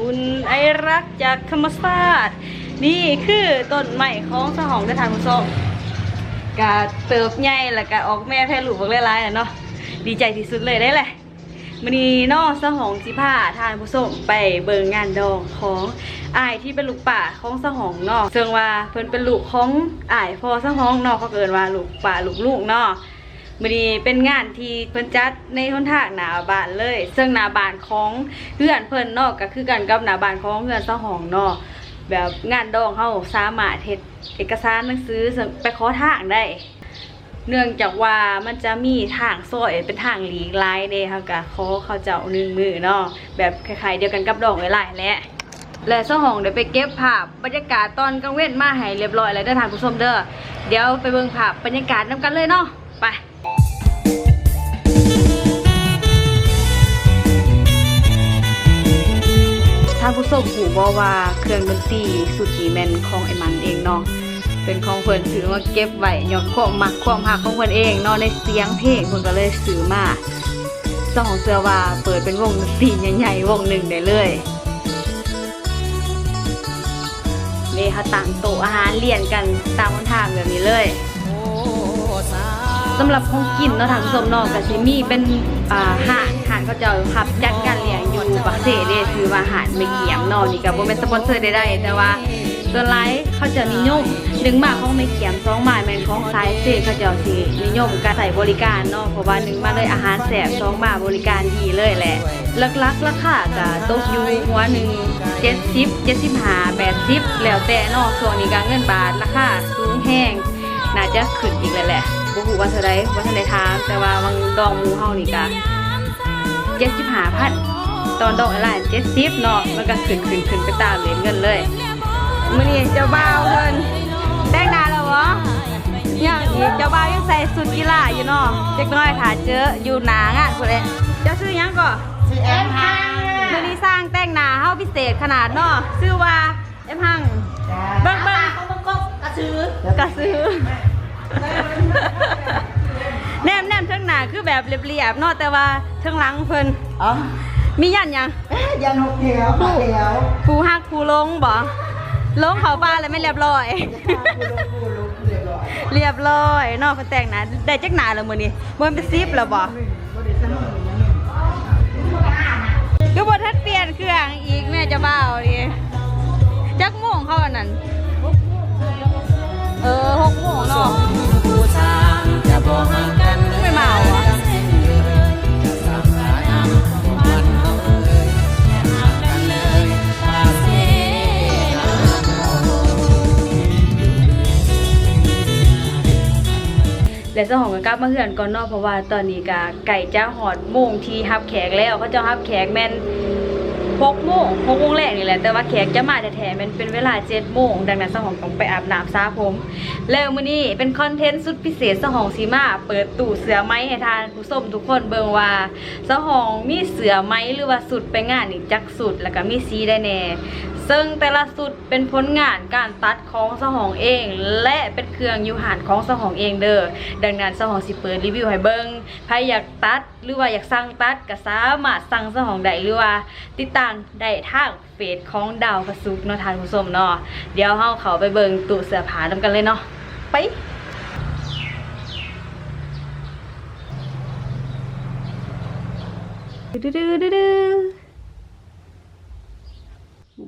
อุ่นไอรักจากธรรมชาตินี่คือต้นไม้ของสหองกระทานผู้ชมกะเติบใหญ่แล้วก็ออกแม่แพร่ลูกบักหลายๆอะเนาะดีใจที่สุดเลยได้แหละมื้อนี้นอสหองสิพาทานผู้ชมไปเบิงงานดองของอายที่เป็นลูกป่าของสหองเนาะซึ่งว่าเพิ่นเป็นลูกของอายพอสหองนาะเขาเกินว่าลูกป่าลูกลูกนาะ มื่อนี้เป็นงานที่เพิ่นจัดในหนทางหน้าบ้านเลย ซึ่งหน้าบ้านของเพื่อนเพิ่นเนาะก็คือกันกับหน้าบ้านของเพื่อนสหองเนาะแบบงานดองเฮาสามารถเฮ็ดเอกสารหนังสือไปขอทางได้เนื่องจากว่ามันจะมีทางซอยเป็นทางหลีกลายเด้เฮาก็ขอเขาเจ้าหนึ่งมือเนาะแบบคล้ายๆเดียวกันกับดองไว้หลายแหละและสหองเดี๋ยวไปเก็บภาพบรรยากาศตอนกลางเว้นมาให้เรียบร้อยแล้วเด้อทานผู้ชมเด้อเดี๋ยวไปเบิ่งภาพบรรยากาศนํกันเลยเนาะไป ท่านผู้ชมหูบอว่าเครื่องดนตรีสุกีแมนของไอ้มันเองเนาะเป็นของเพิ่นซื้อมาเก็บไว้ยอดความมักความหักของเพิ่นเองเนาะในเสียงเพลงเพิ่นก็เลยซื้อมาเจ้าของเสื้อว่าเปิดเป็นวงดนตรีใหญ่ๆวงหนึ่งได้เลยนี่ค่ะต่างโต๊ะอาหารเรียนกันตามวันทางแบบนี้เลยสำหรับของกินเนาะทางผู้ชมเนาะก็สิมีเป็นอ่าหารหารเขาเจะขับจัดการเลี้ยง อยู่ปักเสเด้คือว่าหารไม่เกี่ยมเนาะนี่ก็บ่เป็นสปอนเซอร์ได้ๆแต่ว่าส่วนหลายเขาจะนิยมหนึ่งหมากของไม่เกี่ยมสองหมากแมนของไซสายเสเขาจะสินิยมการใส่บริการเนาะเพราะว่าหนึ่งมาเลยอาหารแซ่บสองมาบริการดีเลยแหละลักๆราคาก็ตกอยู่หัวหนึ่ง70 75 80แปดชิปแล้วแต่เนาะช่วงนี้ก็เงินบาทราคาสูงแห้งน่าจะขึ้นอีกแล้วแหละบ่ฮู้ว่าเท่าใดว่าเท่าใดทางแต่ว่าบางดองหมูเฮานี่ก็75,000 ตอนดอกอะไร70เนาะมันก็ขึ้นขึ้นขึ้นไปตามเหรียญเงินเลยมื้อนี้เจ้าบ่าวเพิ่นแต่งหน้าแล้วบ่ยังอีกเจ้าบ่าวยังใส่สุดกีฬาอยู่เนาะเด็กน้อยถ้าเจออยู่หน้างานพุ่นแหละเจ้าชื่อหยังก่อชื่อแอมค่ะมื้อนี้สร้างแต่งหน้าเฮาพิเศษขนาดเนาะชื่อว่าเอ็มหังเบิ่งเบิ่งเขาต้องก็กระซื้อกระซื้อแนมแนมเทั้งหน้าคือแบบเรียบๆเนาะแต่ว่าเทั้งหลังเพิ่นอ๋อ มียันหยังยันหกแถวหกแถวผู้ฮักผู้ลงบ่ลงเขาบ้านแล้วไม่เรียบร้อยกูลงกูลงเรียบร้อย เรียบร้อยเนาะเพิ่นแต่งหน้าได้จักหน้าแล้วมื้อนี้บ่เป็นซิปแล้วบ่ก็ได้สนุกอย่างนึงก็บ่ทันเปลี่ยนเครื่องอีกแม่เจะบ้าวดิจักโมงเขาอันนั้นเออ6โมงเนาะ และเจ้าของก็กลับมาเฮือนก่อนเนอกเพราะว่าตอนนี้ก็ไก่จะหอดโมงที่ฮับแขกแล้วเขาจะฮับแขกแม่น หกโมงหกโมงแรกนี่แหละแต่ว่าแขกจะมาแท้ๆมันเป็นเวลาเจ็ดโมงดังนั้นเจ้าของต้องไปอาบน้ำซาผม แล้วมื้อนี้เป็นคอนเทนต์สุดพิเศษเจ้าของสีมาเปิดตู้เสือไม้ให้ทานผู้ชมทุกคนเบิ่งว่าเจ้าของมีเสือไม้หรือว่าสุดไปงานนี่จักสุดแล้วก็มีสีได้แน่ซึ่งแต่ละสุดเป็นผลงานการตัดของสหองเอง และเป็นเครื่องยูหานของสหองเองเด้อดังนั้นสหองสิเปิดรีวิวให้เบิงใครอยากตัดหรือว่าอยากสั่งตัดก็สามารถสั่งสหองได้หรือว่าติดตามได้ทางเฟซของดาวประสุกเนาะทานผู้ชมเนาะเดี๋ยวเฮาเขาไปเบิงตู้เสื้อผ้านำกันเลยเนาะไปดื้อๆ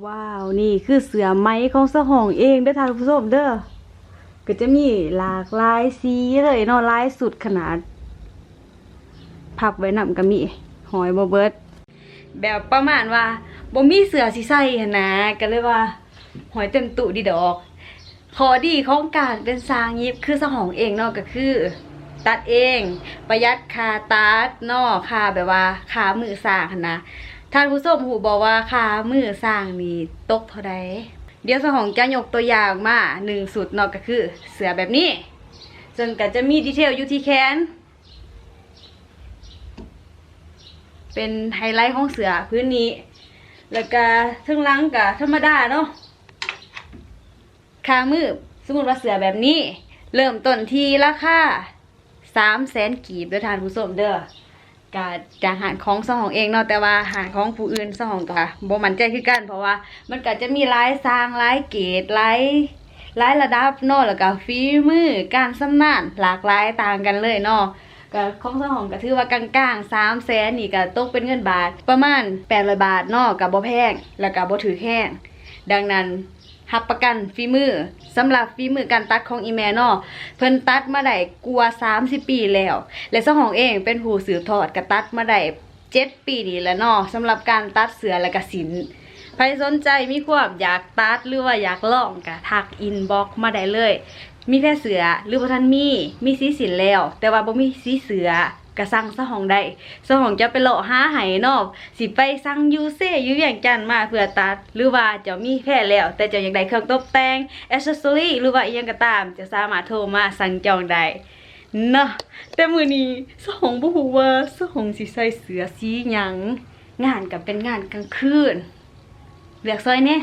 ๆว้าว นี่คือเสือไม้ของสหองเองเด้อท่านผู้ชมเด้อก็จะมีหลากหลายสีเลยเนาะลายสุดขนาดพับไว้นำก็มีหอยบ่เบิด แบบประมาณว่าบ่มีเสือสิใส่หันนะก็เลยว่า หอยเต็มตุดีดอก ขอดีของการเป็นสร้างยิบคือสหองเองเนาะก็คือ ตัดเอง ประหยัดคาตัดเนาะค่าแบบว่าคามือสร้างหั้นนะท่านผู้ชมหูบอกว่าคามือสร้างนี่ตกเท่าใดเดี๋ยวสหองจะยกตัวอย่างมาหนึ่งสุดเนาะก็คือ เสือแบบนี้ซึ่งก็จะมีดีเทลอยู่ที่แขน เป็นไฮไลท์ของเสือพื้นนี้ แล้วก็ทั้งลังกับธรรมดาเนาะคามือสมมติว่าเสือแบบนี้ เริ่มต้นที่ราคาสามแสนกีบเด้อทานผู้ชมเด้อก็จะหารของสองเองเนาะแต่ว่าหารของผู้อื่นสองก็บ่มันใจคือกันเพราะว่า มันก็จะมีลายสร้างลายเกรดหลายลายระดับเนาะแล้วก็ฝีมือการสำนานหลากหลายต่างกันเลยเนาะ ก็ของสองก็ถือว่ากลางๆ3แสนนี่ก็ตกเป็นเงินบาท ประมาณ800บาทเนาะก็บ่แพงแล้วก็บ่ถือแห้งดังนั้นรับประกันฝีมือสำหรับฝีมือการตัดของอีแมเนาะเพิ่นตัดมาได้กว่า30 ปีแล้ว และเจ้าของเองเป็นผู้สืบทอดกระตัดมาได้7ปีนี่แล้วเนาะสำหรับการตัดเสือและกระสินใครสนใจมีความอยากตัดหรือว่าอยากลองก็ทักอินบ็อกมาได้เลย มีแค่เสือหรือบ่าทันมีมีสีสินแล้ว แต่ว่าบ่มีสีเสือกระสั่งซะหองได้ซะหองจะไปเลาะหาไห้นอกสิไปสั่งยูเซยู่เวียงจันมาเพื่อตัด หรือว่าจะมีแค่แล้ว แต่จะอย่ากได้เครื่องตกแต่งอ c เซอรี่หรือว่าอีหยังก็ตาม จะสามารถโทรมาสั่งจองได้นะแต่มือนี้ซะหองบ่ฮู้ว่าซะหองสิใส่เสือสีหยังงานก็เป็นงานกลางคืนเลือกซอยแหน่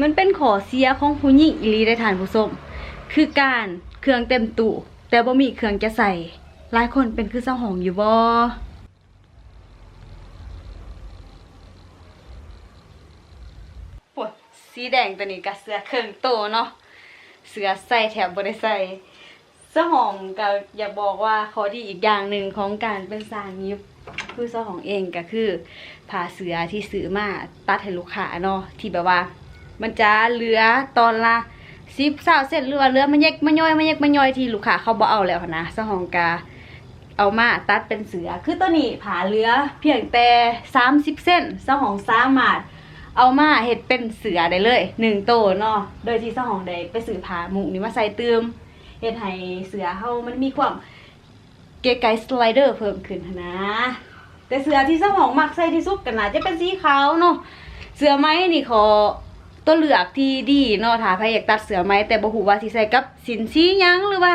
มันเป็นขอเสียของผู้หญิงอีหลีได้ทานผู้ชม คือการเครื่องเต็มตู้แต่บ่มีเครื่องจะใส่หลายคนเป็นคือเจ้าหองอยู่บ่ปวดสีแดงตัวนี้กับเสื้อเครื่องโตเนาะเสื้อใส่แถบบ่ได้ใส่เจ้าหองก็อยากบอกว่าข้อดีอีกอย่างหนึ่งของการเป็นสางยิบคือเจ้าของเองก็คือผ่าเสือที่ซื้อมาตัดให้ลูกค้าเนาะที่แบบว่า มันจะเหลือตอนละ สิบสาวเสร็จหรือเรือมันแยกมันย่อยมันแยกมันย่อยที่ลูกค้าเขาบ่เอาแล้วนะสหองกาเอามาตัดเป็นเสือ คือตัวนี้ผ่าเรือเพียงแต่สามสิบเส้นสหองสามารถเอามาเห็ดเป็นเสือได้เลยหนึ่งโตวเนาะโดยที่สหองได้ไปซื้อผ้ามุกนี่มาใส่เติมเห็ดให้เสือเฮามันมีความเก๋ไก๋สไลเดอร์เพิ่มขึ้นนนะแต่เสือที่สหองมักใส่ที่สุดกันนะจะเป็นสีขาวเนาะเสือไหมนี่ขอ ตัวเลือกที่ดีเนาะถ้าใครอยากตัดเสือไหมแต่บ่ฮู้ว่าสิใส่กับสินสียังหรือว่า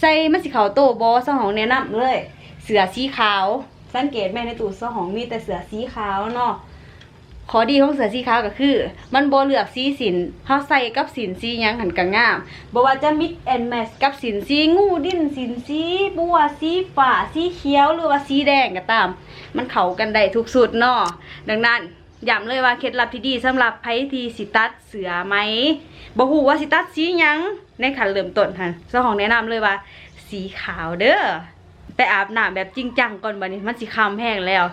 ใส่มันสิขาวโตบ่สหองแนะนำเลย เสือสีขาว สังเกตแม่ในตู้สหองมีแต่เสือสีขาวเนาะขอดีของเสือสีขาวก็คือ มันบ่เลือกสีสินเฮาใส่กับสินสียังหันก็งามบ่ว่าจะ mix and match กับสินสีงูดิ้นสินสีบัวสีฟ้าสีเขียวหรือว่าสีแดงก็ตาม มันเข้ากันได้ทุกสุดเนาะดังนั้น ย้ำเลยว่าเคล็ดลับที่ดีสำหรับไผที่สิตัดเสือไหมบ่ฮู้ว่าสิตัดสียังในขันเริ่มต้นค่ะเจ้าของแนะนำเลยว่า สีขาวเด้อไปอาบน้ำแบบจริงจังก่อนบัดนี้มันสิคำแห้งแล้ว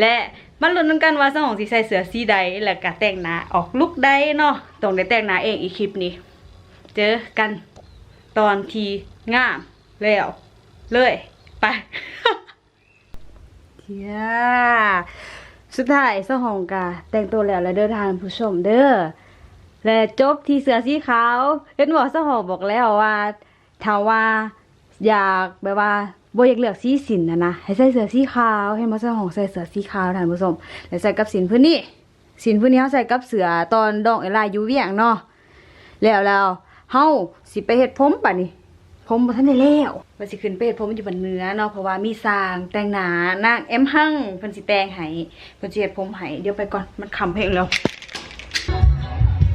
และมันลุ้นกันว่าเจ้ของสิใส่เสือสีใดแล้วก็แต่งหน้าออกลุคใดเนาะต้องได้แต่งหน้าเองอีกคลิปนี้ เจอกันตอนทีงามแล้วเลยไปเทีย สุดท้ายเจ้าของกาแต่งตัวแล้วและเดินทางผู้ชมเด้อและจบที่เสือสีขาวเห็นบอกเจ้าของบอกแล้วว่าถ้าว่าอยากแบบว่าบ่อยากเลือกสีสินนะนะให้ใส่เสื้อสีขาวให้มาเจ้าของใส่เสื้อสีขาวท่านผู้ชมแล้วใส่กับสินพื้นนี้สินพื้นนี้เขาใส่กับเสือตอนดองเอลายยูเวียงเนาะแล้วแล้วเฮาสิไปเฮ็ดผมป่ะนี่ ผมบ่ทันได้แล้วว่าสิขึ้นไปเฮ็ดผมอยู่บนเหนือเนาะเพราะว่ามีสร้างแต่งหน้านางเอ็มหั่งเพิ่นสิแต่งให้เพิ่นสิเฮ็ดผมให้เดี๋ยวไปก่อนมันค่ำเพลงแล้ว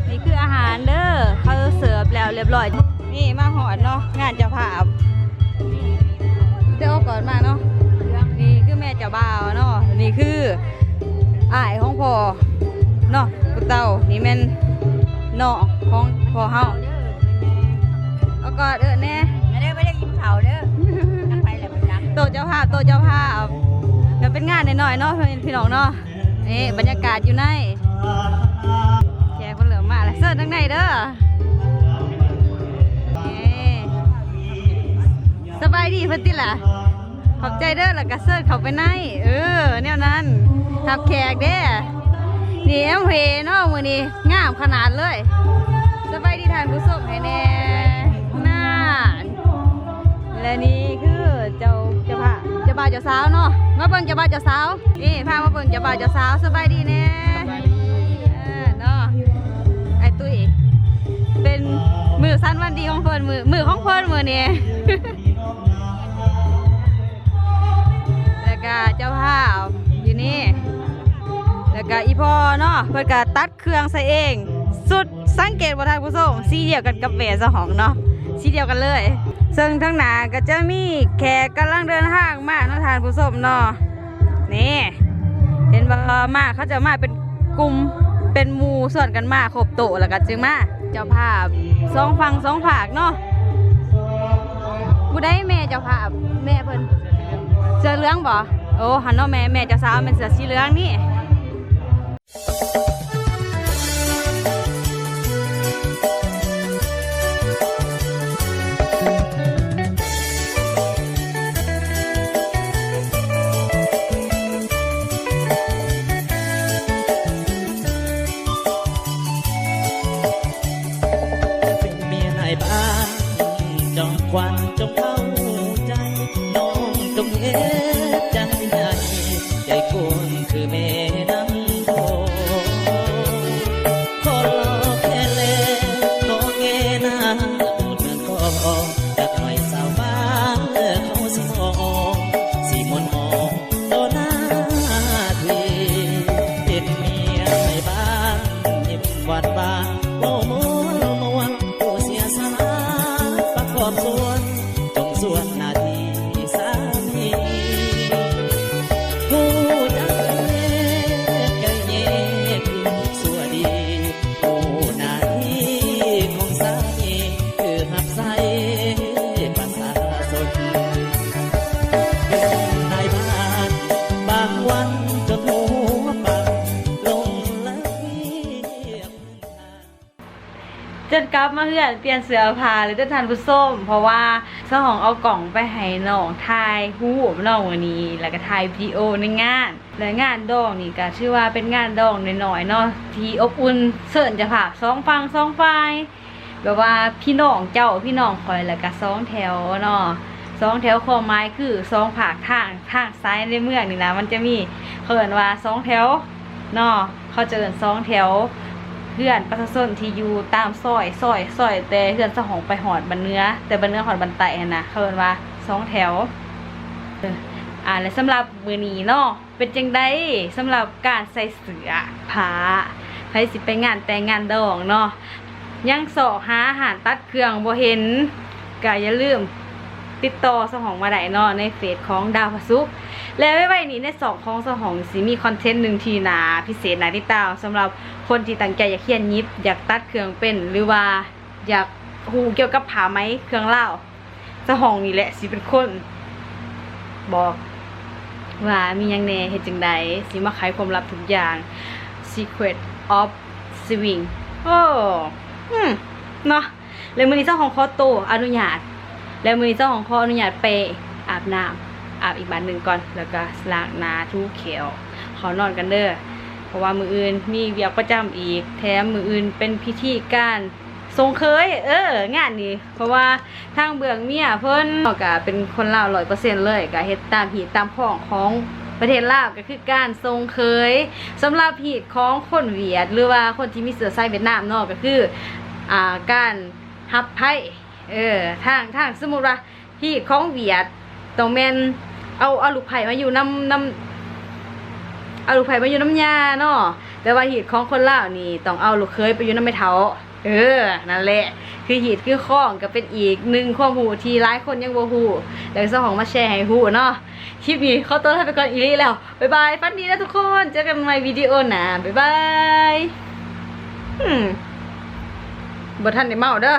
นี่คืออาหารเด้อเขาเสิร์ฟแล้วเรียบร้อย นี่มาหอดเนาะงานเจ้าภาพเดี๋ยวเอาก่อนมาเนาะนี่คือแม่เจ้าบ่าวเนาะนี่คืออ้ายของพ่อเนาะกุเต้านี่แม่นน้องของพ่อเฮาเอาก่อนเด้อแน่ ไม่ได้ไม่ได้กินเขาเด้อทั้งไปแหละมันรักโตะเจ้าภาพโตะเจ้าภาพก็เป็นงานหน่อยๆเนาะพี่น้องเนาะนี่บรรยากาศอยู่ในแขกคนเหลือมาแล้วเสิร์ฟทั้งในเด้อนี่สบายดีเพิ่นติล่ะ ขอบใจเด้อแล้วก็เสิร์ฟเขาไปในเออแนวนั้นทับแขกเด้อนี่แอมเพเนาะมือนี้งามขนาดเลย สบายดีทานผู้ชมให้แน่น่าน และนี่คือเจ้าเจ้าพ่าเจ้าบ่าวเจ้าสาวเนาะมาเบิ่งเจ้าบ่าวเจ้าสาวนี่พามาเบิ่งเจ้าบ่าวเจ้าสาวสบายดีแน่เออเนาะไอ้ตุ้ยเป็นมือสั้นวันดีของเพิ่นมือมือของเพิ่นมือนี้แล้วก็เจ้าภาพอยู่นี่ แล้วก็อีพ่อเนาะเพิ่นก็ตัดเครื่องใส่เอง สุดสังเกตว่าทานผู้ชมสีเดียวกันกับแหวนสหองเนาะสีเดียวกันเลย ซึ่งทั้งหนาก็จะมีแขกกำลังเดินทางมาเนาะทานผู้ชมเนาะนี่ เห็นบ่มาเขาจะมาเป็นกลุ่มเป็นหมู่ส่วนกันมาครบโตะแล้วก็จึงมาเจ้าภาพสองฝั่งสองผากเนาะผู้ได้แม่เจ้าภาพแม่เพิ่นเสื้อเหลืองบ่โอ้หันเนาะแม่แม่เจ้าสาวเป็นเสื้อสีเหลืองนี่ บ้านจงควันจงเข้าใจ น้องจงเฮ็ดใจใหญ่ใจกุนคือแม่น้ำโขงขอรอแค่แลขอเงหน้าหมดเงินก็จากหน่อยสาวบ้านเขาสิมองสิมนมองต่อหน้าทีเป็นเมียในบ้านยิ้มหวานบ้าน จนกลับมาเพื่อนเปลี่ยนเสื้อผ้าเลยเด้อท่านผู้ส้ม เพราะว่าเจ้าของเอากล่องไปให้น้องถ่ายรูปน้องวันนี้ แล้วก็ถ่ายวิดีโอในงาน และงานดองนี่ก็ชื่อว่าเป็นงานดองหน้อยๆเนาะที่อบอุ่นเสิร์นจะผ่าสองฟังสองฝ่ายแบบว่าพี่น้องเจ้าพี่น้องคอยแล้วก็สองแถวเนาะสองแถวความหมายคือสองผากทางทางซ้ายในเมืองนี่นะมันจะมีเขินว่าสองแถวเนาะเขาจะเอินสองแถว เพื่อนประชาชนที่อยู่ตามซอยซอยซอยแต่เพื่อนสหองไปหอดบันเนื้อ แต่บันเนื้อหอดบันไตนะเขาเรียกว่าสองแถวอ่าและสำหรับมือนีเนาะเป็นจังไดสำหรับการใส่เสื้อผ้าใครสิไปงานแต่งงานดองเนาะยังสอหาอาหารตัดเครื่องบ่เห็นก็อย่าลืมติดต่อสหองมาได้เนาะในเฟซของดาวพสุก และไว้ไว้นี้ในสองของสองสิมีคอนเทนต์หนึ่งทีนาพิเศษนาติดตามสำหรับคนที่ตั้งใจอยากเขียนยิบ อยากตัดเครื่องเป็นหรือว่าอยากหูเกี่ยวกับผาไหมเครื่องเล่าสหองนี่แหละสิเป็นคน บอก ว่ามียังแหน่เฮ็ดจังใดสิมาไขความลับทุกอย่าง Secret of Swing โอ้อืมเนาะแล้วมือนี้เจ้าของขอโตวอนุญาต แล้วมือนี้เจ้าของขออนุญาตไปอาบน้ำ อาบอีกบานหนึ่งก่อนแล้วก็ล้างหน้าทูเขียวขอนอนกันเด้อเพราะว่ามืออื่นมีเวียกประจำอีก แถมมืออื่นเป็นพิธีการทรงเคย เอองานนี้ เพราะว่าทางเบืองเมียเพิ่นก็เป็นคนลาวร้อยเปอร์เซ็นต์เลยก็เฮ็ดตามหีตามของของประเทศลาวก็คือการทรงเคยสำหรับหีดของคนเวียด หรือว่าคนที่มีเสื้อไสายเวียดนามเนาะก็คืออ่าการฮับไพ่เออทางทางสมมุติว่าหีดของเวียดต้องแม่น เอาเอาลูกไผ่มาอยู่น้ำน้ำเอาลูกไผ่มาอยู่น้ำยาเนาะแต่ว่าหีดของคนลาวนี่ต้องเอาลูกเคยไปอยู่น้ำไม่เท้าเออ นั่นแหละ คือหีดคือข้องก็เป็นอีกหนึ่งข้อมูลที่หลายคนยังบ่ฮู้แล้วเจ้าของมาแชร์ให้ฮู้เนาะ คลิปนี้ขอตัวลาไปก่อนอีลี่แล้ว บ๊ายบายฟันดีนะทุกคน เจอกันใหม่วิดีโอหน้าบ๊ายบายอืมบ่ทันได้เมาเด้อ